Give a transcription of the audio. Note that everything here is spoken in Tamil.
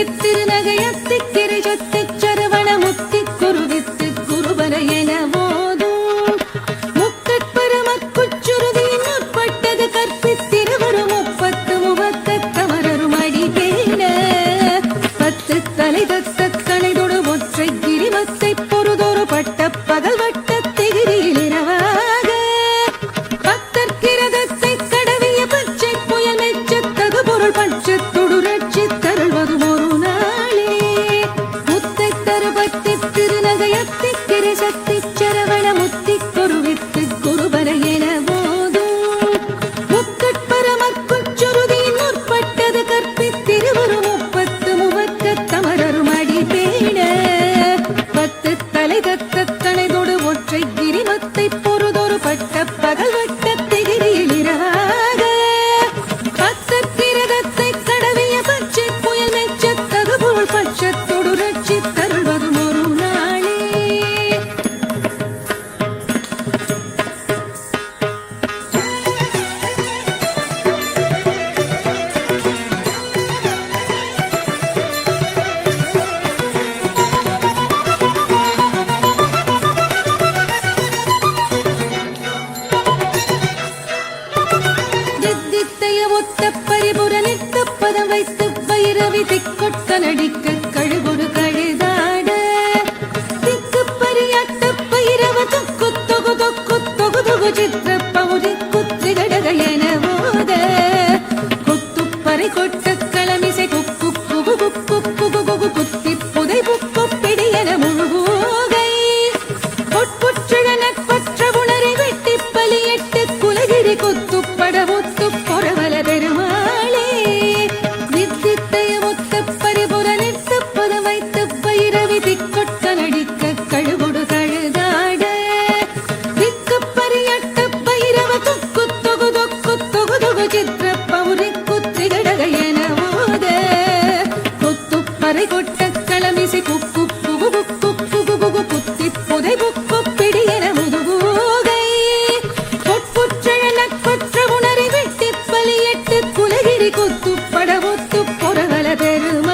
பத்தி திருநகையத்தி கிரிஜொத்தி சரவண முத்தி குருவித்து குருபர என போதும் முக்கட்பரமக்குச்சுருதியின் உட்பட்டது கற்பித்திருவரு முப்பத்து முவக்க பத்து தலை தத்த முத்தை திருநகையத்தி கிரிசக்தி திரிபுர நித்தப்பதம் வைத்து பைரவி திக்கொட்ட நடிக்க கழுகுடு கழுதாட. திக்கு பரியாட்ட பைரவ தொக்கு தொகு தொக்கு தொகு தொகு சித்திர பௌரி குத்தி கடக என ஓத. கொத்து பறை கொட்ட களமிசை குக்கு குகு குக்கு குகு குகு குத்து పొరగొత్తు పొరగల పెరుమ